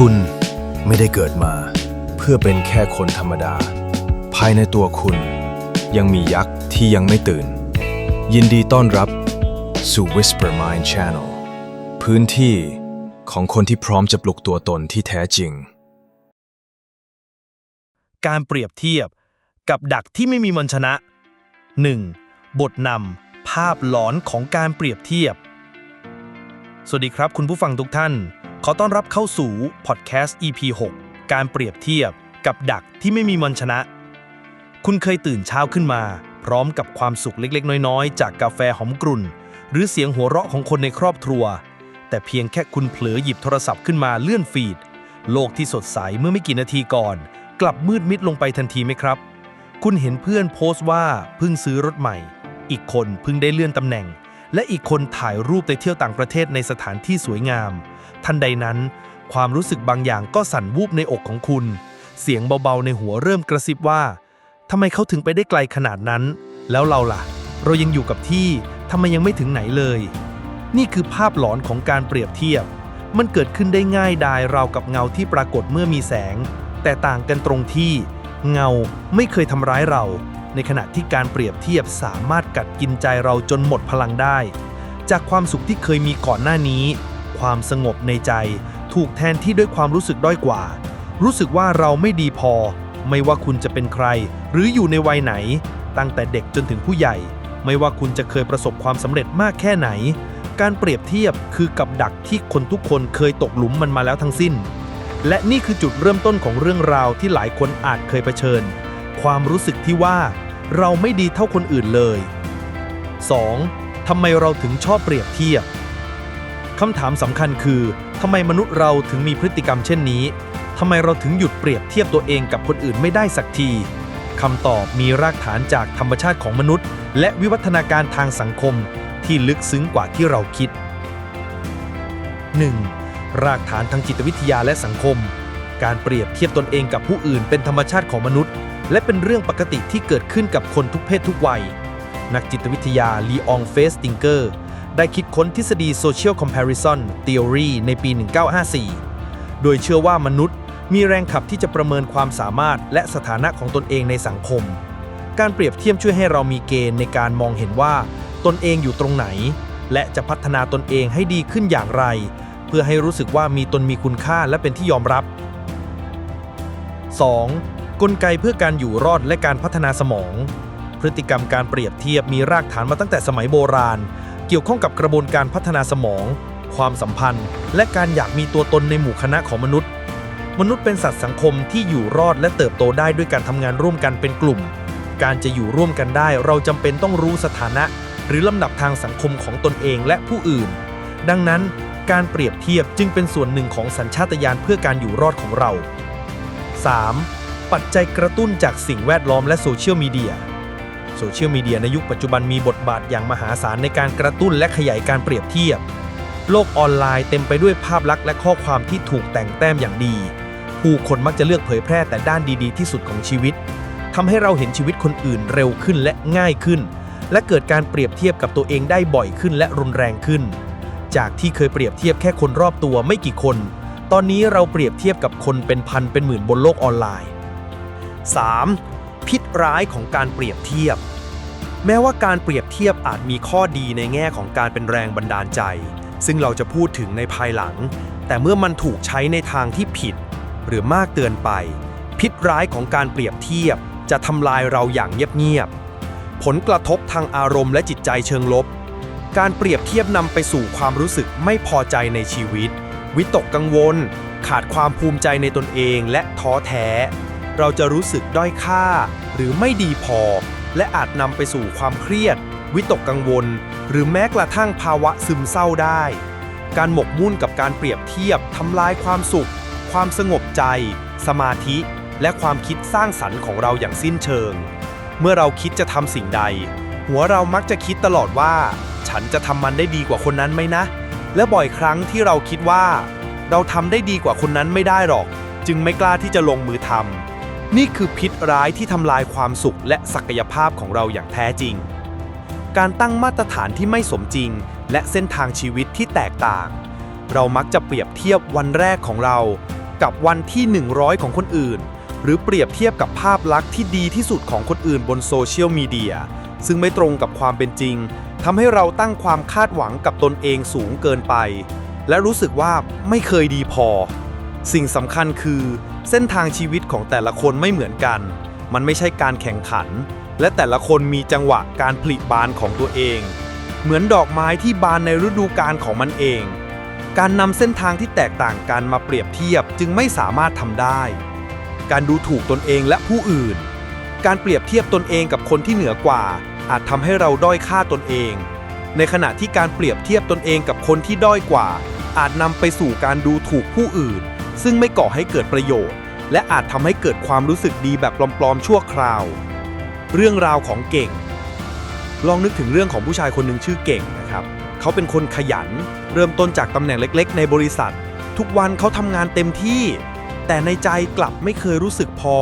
คุณไม่ได้เกิดมา เพื่อเป็นแค่คนธรรมดา ภายในตัวคุณ ยังมียักษ์ที่ยังไม่ตื่น ยินดีต้อนรับสู่ Whisper Mind Channel พื้นที่ของคนที่พร้อมจะปลุกตัวตนที่แท้จริง การเปรียบเทียบกับดักที่ไม่มีมนชนะ 1. บทนำภาพหลอนของการเปรียบเทียบ สวัสดีครับคุณผู้ฟังทุกท่าน ขอต้อนรับเข้าสู่พอดแคสต์ EP 6 การเปรียบเทียบกับดักที่ไม่มีมันชนะ คุณเคยตื่นเช้าขึ้นมา พร้อมกับความสุขเล็กๆ น้อยๆ จากกาแฟหอมกรุ่น หรือเสียงหัวเราะของคนในครอบครัว แต่เพียงแค่คุณเผลอหยิบโทรศัพท์ขึ้นมาเลื่อนฟีด โลกที่สดใสเมื่อไม่กี่นาทีก่อน กลับมืดมิดลงไปทันทีไหมครับ คุณเห็นเพื่อนโพสต์ว่าเพิ่งซื้อรถใหม่ อีกคนเพิ่งได้เลื่อนตำแหน่ง และอีกคนถ่ายรูปไปเที่ยวต่างประเทศในสถานที่สวยงาม ทันใดนั้น ความรู้สึกบางอย่างก็สั่นวูบในอกของคุณ เสียงเบาๆในหัวเริ่มกระซิบว่าทำไมเขาถึงไปได้ไกลขนาดนั้น แล้วเราล่ะ เรายังอยู่กับที่ทำไมยังไม่ถึงไหนเลย นี่คือภาพหลอนของการเปรียบเทียบ มันเกิดขึ้นได้ง่ายดายราวกับเงาที่ปรากฏเมื่อมีแสง แต่ต่างกันตรงที่ เงาไม่เคยทำร้ายเรา ในขณะที่การเปรียบเทียบสามารถกัดกินใจเราจนหมดพลังได้ จากความสุขที่เคยมีก่อนหน้านี้ ความสงบในใจถูกแทนที่ด้วยความรู้สึกด้อยกว่า รู้สึกว่าเราไม่ดีพอ ไม่ว่าคุณจะเป็นใคร หรืออยู่ในวัยไหน ตั้งแต่เด็กจนถึงผู้ใหญ่ ไม่ว่าคุณจะเคยประสบความสำเร็จมากแค่ไหน การเปรียบเทียบคือกับดักที่คนทุกคนเคยตกหลุมมันมาแล้วทั้งสิ้น และนี่คือจุดเริ่มต้นของเรื่องราวที่หลายคนอาจเคยเผชิญ ความรู้สึกที่ว่า เราไม่ดีเท่าคนอื่นเลย 2. ทำไมเราถึงชอบเปรียบเทียบคำถามสำคัญคือทำไมมนุษย์เราถึงมีพฤติกรรมเช่นนี้ทำไมเราถึงหยุดเปรียบเทียบตัวเองกับคนอื่นไม่ได้สักทีคำตอบมีรากฐานจากธรรมชาติของมนุษย์ และวิวัฒนาการทางสังคมที่ลึกซึ้งกว่าที่เราคิด 1. รากฐานทางจิตวิทยาและสังคม การเปรียบเทียบตนเองกับผู้อื่นเป็นธรรมชาติของมนุษย์ และเป็นเรื่องปกติที่เกิดขึ้นกับคนทุกเพศทุกวัย นักจิตวิทยาลีอองเฟสติงเกอร์ได้คิดค้นทฤษฎี Social Comparison Theory ในปี 1954 โดยเชื่อว่ามนุษย์มีแรงขับที่จะประเมินความสามารถและสถานะของตนเองในสังคม การเปรียบเทียบช่วยให้เรามีเกณฑ์ในการมองเห็นว่า ตนเองอยู่ตรงไหน และจะพัฒนาตนเองให้ดีขึ้นอย่างไร เพื่อให้รู้สึกว่ามีตนมีคุณค่าและเป็นที่ยอมรับ 2. กลไกเพื่อการอยู่รอดและการพัฒนาสมอง พฤติกรรมการเปรียบเทียบมีรากฐานมาตั้งแต่สมัยโบราณ เกี่ยวข้องกับกระบวนการพัฒนาสมอง ความสัมพันธ์ และการอยากมีตัวตนในหมู่คณะของมนุษย์ มนุษย์เป็นสัตว์สังคมที่อยู่รอดและเติบโตได้ด้วยการทำงานร่วมกันเป็นกลุ่ม การจะอยู่ร่วมกันได้ เราจำเป็นต้องรู้สถานะ หรือลำดับทางสังคมของตนเองและผู้อื่น ดังนั้นการเปรียบเทียบจึงเป็นส่วนหนึ่งของสัญชาตญาณเพื่อการอยู่รอดของเรา 3. ปัจจัยกระตุ้นจากสิ่งแวดล้อมและโซเชียลมีเดีย โซเชียลมีเดียในยุคปัจจุบันมีบทบาทอย่างมหาศาลในการกระตุ้นและขยายการเปรียบเทียบ โลกออนไลน์เต็มไปด้วยภาพลักษณ์และข้อความที่ถูกแต่งแต้มอย่างดี ผู้คนมักจะเลือกเผยแพร่แต่ด้านดีๆ ที่สุดของชีวิตทำให้เราเห็นชีวิตคนอื่นเร็วขึ้นและง่ายขึ้น และเกิดการเปรียบเทียบกับตัวเองได้บ่อยขึ้นและรุนแรงขึ้น จากที่เคยเปรียบเทียบแค่คนรอบตัวไม่กี่คน ตอนนี้เราเปรียบเทียบกับคนเป็นพันเป็นหมื่นบนโลกออนไลน์ 3. พิษร้ายของการเปรียบเทียบ แม้ว่าการเปรียบเทียบอาจมีข้อดีในแง่ของการเป็นแรงบันดาลใจ ซึ่งเราจะพูดถึงในภายหลัง แต่เมื่อมันถูกใช้ในทางที่ผิด หรือมากเตือนไป พิษร้ายของการเปรียบเทียบ จะทำลายเราอย่างเงียบๆผลกระทบทางอารมณ์และจิตใจเชิงลบ การเปรียบเทียบนำไปสู่ความรู้สึกไม่พอใจในชีวิต วิตกกังวล ขาดความภูมิใจในตนเองและท้อแท้ เราจะรู้สึกด้อยค่า หรือไม่ดีพอ และอาจนำไปสู่ความเครียด วิตกกังวล หรือแม้กระทั่งภาวะซึมเศร้าได้ การหมกมุ่นกับการเปรียบเทียบทำลายความสุข ความสงบใจ สมาธิ และความคิดสร้างสรรค์ของเราอย่างสิ้นเชิง เมื่อเราคิดจะทำสิ่งใด หัวเรามักจะคิดตลอดว่า ฉันจะทำมันได้ดีกว่าคนนั้นไหมนะ และบ่อยครั้งที่เราคิดว่า เราทำได้ดีกว่าคนนั้นไม่ได้หรอก จึงไม่กล้าที่จะลงมือทำ นี่คือพิษร้ายที่ทำลายความสุขและศักยภาพของเราอย่างแท้จริง การตั้งมาตรฐานที่ไม่สมจริง และเส้นทางชีวิตที่แตกต่าง เรามักจะเปรียบเทียบวันแรกของเรา กับวันที่ 100 ของคนอื่น หรือเปรียบเทียบกับภาพลักษณ์ที่ดีที่สุดของคนอื่นบนโซเชียลมีเดียซึ่งไม่ตรงกับความเป็นจริงทำให้เราตั้งความคาดหวังกับตนเองสูงเกินไป และรู้สึกว่าไม่เคยดีพอ สิ่งสำคัญคือ เส้นทางชีวิตของแต่ละคนไม่เหมือนกัน มันไม่ใช่การแข่งขัน และแต่ละคนมีจังหวะการผลิบานของตัวเอง เหมือนดอกไม้ที่บานในฤดูกาลของมันเอง การนำเส้นทางที่แตกต่างกันมาเปรียบเทียบจึงไม่สามารถทำได้ การดูถูกตนเองและผู้อื่น การเปรียบเทียบตนเองกับคนที่เหนือกว่า อาจทำให้เราด้อยค่าตนเอง ในขณะที่การเปรียบเทียบตนเองกับคนที่ด้อยกว่า อาจนำไปสู่การดูถูกผู้อื่น ซึ่งไม่ก่อให้เกิดประโยชน์ และอาจทำให้เกิดความรู้สึกดีแบบปลอมๆชั่วคราว เรื่องราวของเก่ง ลองนึกถึงเรื่องของผู้ชายคนหนึ่งชื่อเก่งนะครับ เขาเป็นคนขยัน เริ่มต้นจากตำแหน่งเล็ก ๆ ในบริษัท ทุกวันเขาทำงานเต็มที่ แต่ในใจกลับไม่เคยรู้สึกพอ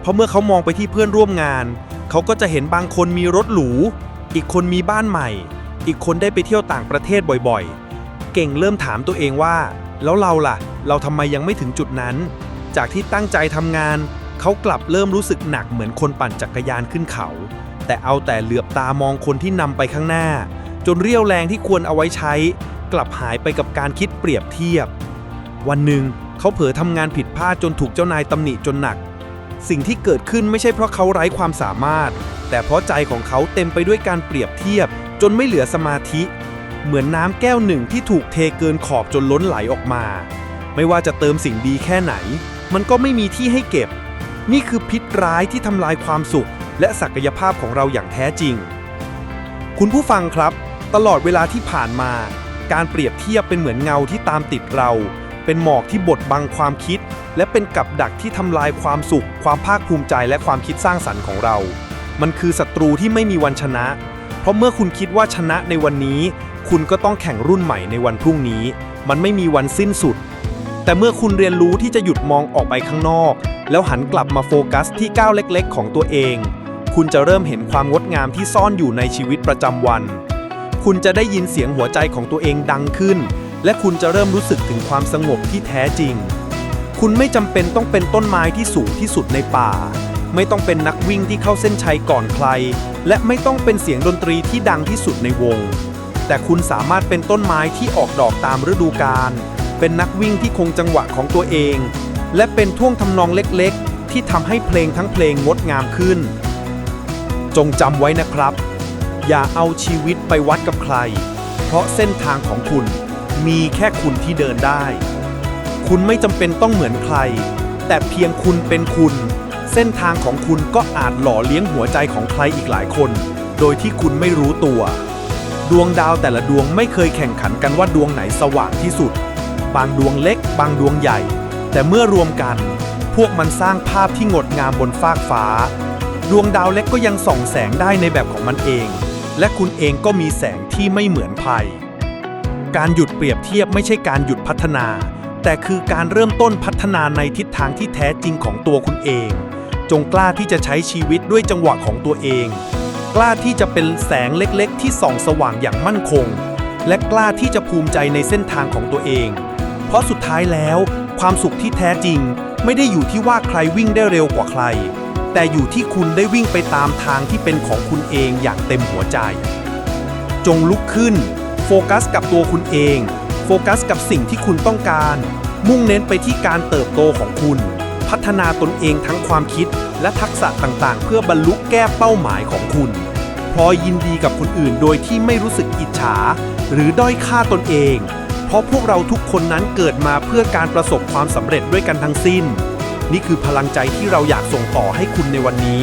เพราะเมื่อเขามองไปที่เพื่อนร่วมงาน เขาก็จะเห็นบางคนมีรถหรู อีกคนมีบ้านใหม่ อีกคนได้ไปเที่ยวต่างประเทศบ่อยๆ เก่งเริ่มถามตัวเองว่า แล้วเราล่ะ เราทำไมยังไม่ถึงจุดนั้น จากที่ตั้งใจทำงาน เขากลับเริ่มรู้สึกหนักเหมือนคนปั่นจักรยานขึ้นเขา แต่เอาแต่เหลือบตามองคนที่นำไปข้างหน้า จนเรี่ยวแรงที่ควรเอาไว้ใช้ กลับหายไปกับการคิดเปรียบเทียบ วันหนึ่งเขาเผลอทำงานผิดพลาดจนถูกเจ้านายตำหนิจนหนัก สิ่งที่เกิดขึ้นไม่ใช่เพราะเขาไร้ความสามารถ แต่เพราะใจของเขาเต็มไปด้วยการเปรียบเทียบ จนไม่เหลือสมาธิ เหมือนน้ำแก้วหนึ่งที่ถูกเทเกินขอบจนล้นไหลออกมา ไม่ว่าจะเติมสิ่งดีแค่ไหน มันก็ไม่มีที่ให้เก็บ นี่คือพิษร้ายที่ทำลายความสุข และศักยภาพของเราอย่างแท้จริง คุณผู้ฟังครับ ตลอดเวลาที่ผ่านมา การเปรียบเทียบเป็นเหมือนเงาที่ตามติดเรา เป็นหมอกที่บดบังความคิด และเป็นกับดักที่ทำลายความสุข ความภาคภูมิใจและความคิดสร้างสรรค์ของเรา มันคือศัตรูที่ไม่มีวันชนะ เพราะเมื่อคุณคิดว่าชนะในวันนี้ คุณก็ต้องแข่งรุ่นใหม่ในวันพรุ่งนี้ มันไม่มีวันสิ้นสุด แต่เมื่อคุณเรียนรู้ที่จะหยุดมองออกไปข้างนอก แล้วหันกลับมาโฟกัสที่ก้าวเล็กๆ ของตัวเอง คุณจะเริ่มเห็นความงดงามที่ซ่อนอยู่ในชีวิตประจำวัน คุณจะได้ยินเสียงหัวใจของตัวเองดังขึ้น และคุณจะเริ่มรู้สึกถึงความสงบที่แท้จริง คุณไม่จำเป็นต้องเป็นต้นไม้ที่สูงที่สุดในป่า ไม่ต้องเป็นนักวิ่งที่เข้าเส้นชัยก่อนใคร และไม่ต้องเป็นเสียงดนตรีที่ดังที่สุดในวง แต่คุณสามารถเป็นต้นไม้ที่ออกดอกตามฤดูกาล เป็นนักวิ่งที่คงจังหวะของตัวเอง และเป็นท่วงทำนองเล็กๆ ที่ทำให้เพลงทั้งเพลงงดงามขึ้น จงจำไว้นะครับ อย่าเอาชีวิตไปวัดกับใคร เพราะเส้นทางของคุณมีแค่คุณที่เดินได้ คุณไม่จำเป็นต้องเหมือนใคร แต่เพียงคุณเป็นคุณ เส้นทางของคุณก็อาจหล่อเลี้ยงหัวใจของใครอีกหลายคน โดยที่คุณไม่รู้ตัว ดวงดาวแต่ละดวงไม่เคยแข่งขันกันว่าดวงไหนสว่างที่สุด บางดวงเล็ก บางดวงใหญ่ แต่เมื่อรวมกัน พวกมันสร้างภาพที่งดงามบนฟากฟ้า ดวงดาวเล็กก็ยังส่องแสงได้ในแบบของมันเอง และคุณเองก็มีแสงที่ไม่เหมือนใครการหยุดเปรียบเทียบไม่ใช่การหยุดพัฒนา แต่คือการเริ่มต้นพัฒนาในทิศทางที่แท้จริงของตัวคุณเอง จงกล้าที่จะใช้ชีวิตด้วยจังหวะของตัวเอง กล้าที่จะเป็นแสงเล็กๆ ที่ส่องสว่างอย่างมั่นคง และกล้าที่จะภูมิใจในเส้นทางของตัวเอง เพราะสุดท้ายแล้ว ความสุขที่แท้จริง ไม่ได้อยู่ที่ว่าใครวิ่งได้เร็วกว่าใคร แต่อยู่ที่คุณได้วิ่งไปตามทางที่เป็นของคุณเองอย่างเต็มหัวใจ จงลุกขึ้น โฟกัสกับตัวคุณเอง โฟกัสกับสิ่งที่คุณต้องการ มุ่งเน้นไปที่การเติบโตของคุณ พัฒนาตนเองทั้งความคิด และทักษะต่างๆ เพื่อบรรลุแก้เป้าหมายของคุณพลอยยินดีกับคนอื่นโดยที่ไม่รู้สึกอิจฉา หรือด้อยค่าตนเอง เพราะพวกเราทุกคนนั้นเกิดมาเพื่อการประสบความสำเร็จด้วยกันทั้งสิ้น นี่คือพลังใจที่เราอยากส่งต่อให้คุณในวันนี้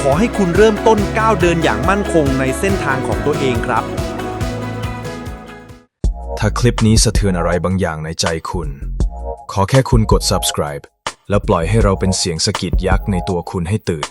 ขอให้คุณเริ่มต้นก้าวเดินอย่างมั่นคงในเส้นทางของตัวเองครับ ถ้าคลิปนี้สะเทือนอะไรบางอย่างในใจคุณ ขอแค่คุณกด subscribe แล้วปล่อยให้เราเป็นเสียงสะกิดยักษ์ในตัวคุณให้ตื่น